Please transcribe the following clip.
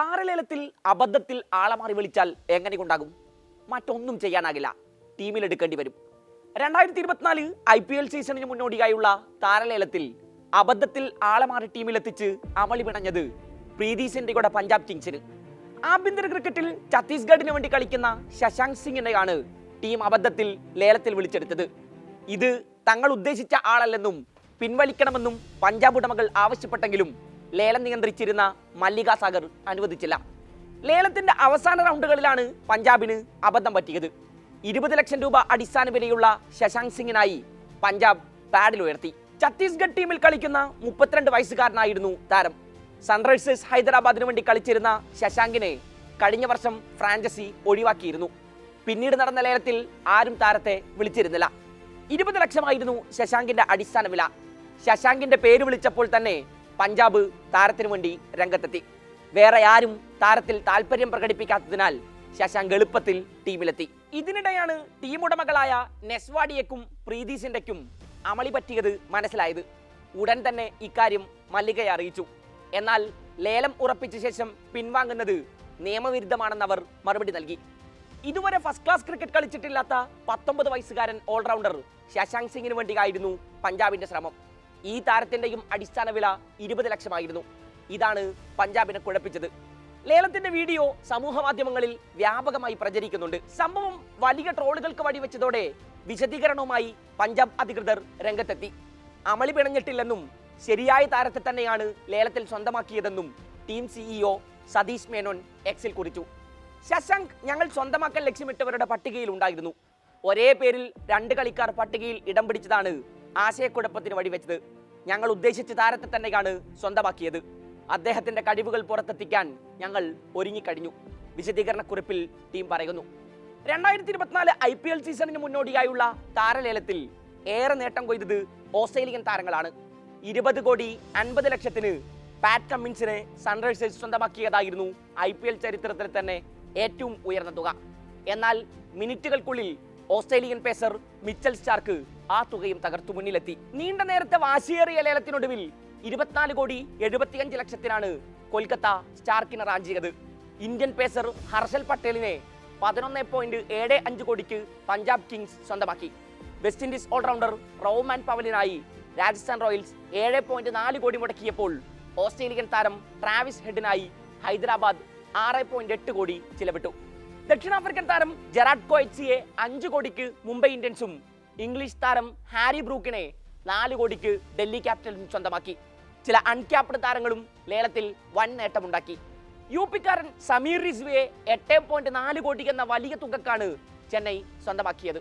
താരലേലത്തിൽ അബദ്ധത്തിൽ ആളമാറി വിളിച്ചാൽ എങ്ങനെ കൊണ്ടാകും? മറ്റൊന്നും ചെയ്യാനാകില്ല. ടീമിലെടുക്കേണ്ടി വരും. രണ്ടായിരത്തി ഇരുപത്തിനാല് ഐ പി എൽ സീസണിന് മുന്നോടിയായുള്ള താരലേലത്തിൽ അബദ്ധത്തിൽ ആളമാറി ടീമിലെത്തിച്ച് അമളി പിണഞ്ഞത് പ്രീതി സെൻഡിയുടെ പഞ്ചാബ് കിങ്സിന്. ആഭ്യന്തര ക്രിക്കറ്റിൽ ഛത്തീസ്ഗഡിന് വേണ്ടി കളിക്കുന്ന ശശാങ്ക് സിംഗിനെയാണ് ടീം അബദ്ധത്തിൽ ലേലത്തിൽ വിളിച്ചെടുത്തത്. ഇത് തങ്ങൾ ഉദ്ദേശിച്ച ആളല്ലെന്നും പിൻവലിക്കണമെന്നും പഞ്ചാബ് ഉടമകൾ ആവശ്യപ്പെട്ടെങ്കിലും ലേലം നിയന്ത്രിച്ചിരുന്ന മല്ലിക സാഗർ അനുവദിച്ചില്ല. ലേലത്തിന്റെ അവസാന റൗണ്ടുകളിലാണ് പഞ്ചാബിന് അബദ്ധം പറ്റിയത്. ഇരുപത് ലക്ഷം രൂപ അടിസ്ഥാന വിലയുള്ള ശശാങ്ക് സിംഗിനായി പഞ്ചാബ് പാഡിൽ ഉയർത്തി. ഛത്തീസ്ഗഡ് ടീമിൽ കളിക്കുന്ന മുപ്പത്തിരണ്ട് വയസ്സുകാരനായിരുന്നു താരം. സൺറൈസേഴ്സ് ഹൈദരാബാദിന് വേണ്ടി കളിച്ചിരുന്ന ശശാങ്കിനെ കഴിഞ്ഞ വർഷം ഫ്രാഞ്ചസി ഒഴിവാക്കിയിരുന്നു. പിന്നീട് നടന്ന ലേലത്തിൽ ആരും താരത്തെ വിളിച്ചിരുന്നില്ല. ഇരുപത് ലക്ഷമായിരുന്നു ശശാങ്കിന്റെ അടിസ്ഥാന വില. ശശാങ്കിന്റെ പേര് വിളിച്ചപ്പോൾ തന്നെ പഞ്ചാബ് താരത്തിനു വേണ്ടി രംഗത്തെത്തി. വേറെ ആരും താരത്തിൽ താല്പര്യം പ്രകടിപ്പിക്കാത്തതിനാൽ ശശാങ്ക് എളുപ്പത്തിൽ ടീമിലെത്തി. ഇതിനിടെയാണ് ടീം ഉടമകളായ നെസ്വാഡിയക്കും പ്രീതി സിൻഡയ്ക്കും അമളി പറ്റിയത് മനസ്സിലായത്. ഉടൻ തന്നെ ഇക്കാര്യം മല്ലികയെ അറിയിച്ചു. എന്നാൽ ലേലം ഉറപ്പിച്ച ശേഷം പിൻവാങ്ങുന്നത് നിയമവിരുദ്ധമാണെന്ന് അവർ മറുപടി നൽകി. ഇതുവരെ ഫസ്റ്റ് ക്ലാസ് ക്രിക്കറ്റ് കളിച്ചിട്ടില്ലാത്ത പത്തൊമ്പത് വയസ്സുകാരൻ ഓൾറൗണ്ടർ ശശാങ്ക് സിംഗിന് വേണ്ടിയായിരുന്നു പഞ്ചാബിന്റെ ശ്രമം. ഈ താരത്തിന്റെയും അടിസ്ഥാന വില ഇരുപത് ലക്ഷമായിരുന്നു. ഇതാണ് പഞ്ചാബിനെ കുഴപ്പിച്ചത്. ലേലത്തിന്റെ വീഡിയോ സമൂഹ മാധ്യമങ്ങളിൽ വ്യാപകമായി പ്രചരിക്കുന്നുണ്ട്. സംഭവം വലിയ ട്രോളുകൾക്ക് വഴിവെച്ചതോടെ വിശദീകരണവുമായി പഞ്ചാബ് അധികൃതർ രംഗത്തെത്തി. അമളി പിണഞ്ഞിട്ടില്ലെന്നും ശരിയായ താരത്തെ തന്നെയാണ് ലേലത്തിൽ സ്വന്തമാക്കിയതെന്നും ടീം സിഇഒ സതീഷ് മേനോൻ എക്സിൽ കുറിച്ചു. ശശാങ്ക് ഞങ്ങൾ സ്വന്തമാക്കാൻ ലക്ഷ്യമിട്ടവരുടെ പട്ടികയിൽ ഉണ്ടായിരുന്നു. ഒരേ പേരിൽ രണ്ട് കളിക്കാർ പട്ടികയിൽ ഇടം പിടിച്ചതാണ് ആശയക്കുഴപ്പത്തിന് വഴിവെച്ചത് ഞങ്ങൾ ഉദ്ദേശിച്ച താരത്തെ തന്നെയാണ് സ്വന്തമാക്കിയത്. അദ്ദേഹത്തിന്റെ കഴിവുകൾ പുറത്തെത്തിക്കാൻ ഞങ്ങൾ ഒരുങ്ങിക്കഴിഞ്ഞു. വിശദീകരണക്കുറിപ്പിൽ ടീം പറയുന്നു. രണ്ടായിരത്തി ഇരുപത്തിനാല് ഐ പി എൽ സീസണിന് മുന്നോടിയായുള്ള താരലേലത്തിൽ ഏറെ നേട്ടം കൊയ്തത് ഓസ്ട്രേലിയൻ താരങ്ങളാണ്. ഇരുപത് കോടി അൻപത് ലക്ഷത്തിന് പാറ്റ് കമ്മിൻസിനെ സൺറൈസേഴ്സ് സ്വന്തമാക്കിയതായിരുന്നു ഐ ചരിത്രത്തിൽ തന്നെ ഏറ്റവും ഉയർന്ന തുക. എന്നാൽ മിനിറ്റുകൾക്കുള്ളിൽ ഓസ്ട്രേലിയൻ പേസർ മിച്ചൽ സ്റ്റാർക്ക് ആ തുകയും തകർത്തു മുന്നിലെത്തി. നീണ്ട നേരത്തെ വാശിയേറിയ ലേലത്തിനൊടുവിൽ ഇരുപത്തിനാല് കോടി എഴുപത്തിയഞ്ച് ലക്ഷത്തിനാണ് കൊൽക്കത്ത സ്റ്റാർക്കിനെ റാഞ്ചിയത്. ഇന്ത്യൻ പേസർ ഹർഷൽ പട്ടേലിനെ പതിനൊന്ന് പോയിന്റ് ഏഴ് അഞ്ച് കോടിക്ക് പഞ്ചാബ് കിങ്സ് സ്വന്തമാക്കി. West Indies all rounder Rovman പവലിനായി Rajasthan Royals ഏഴ് പോയിന്റ് നാല് കോടി മുടക്കിയപ്പോൾ ഓസ്ട്രേലിയൻ താരം ട്രാവിസ് ഹെഡിനായി ഹൈദരാബാദ് ആറ് പോയിന്റ് എട്ട് കോടി ചിലവിട്ടു. ദക്ഷിണാഫ്രിക്കൻ താരം ജെറാഡ് കോയറ്റ്സിയെ അഞ്ച് കോടിക്ക് മുംബൈ ഇന്ത്യൻസും ഇംഗ്ലീഷ് താരം ഹാരി ബ്രൂക്കിനെ നാല് കോടിക്ക് ഡൽഹി ക്യാപിറ്റൽസും സ്വന്തമാക്കി. ചില അൺക്യാപ്ഡ് താരങ്ങളും ലേലത്തിൽ വൻ നേട്ടമുണ്ടാക്കി. യു പിക്കാരൻ സമീർ റിസ്വയെ എട്ട് പോയിന്റ് നാല് കോടിക്ക് എന്ന വലിയ തുകക്കാണ് ചെന്നൈ സ്വന്തമാക്കിയത്.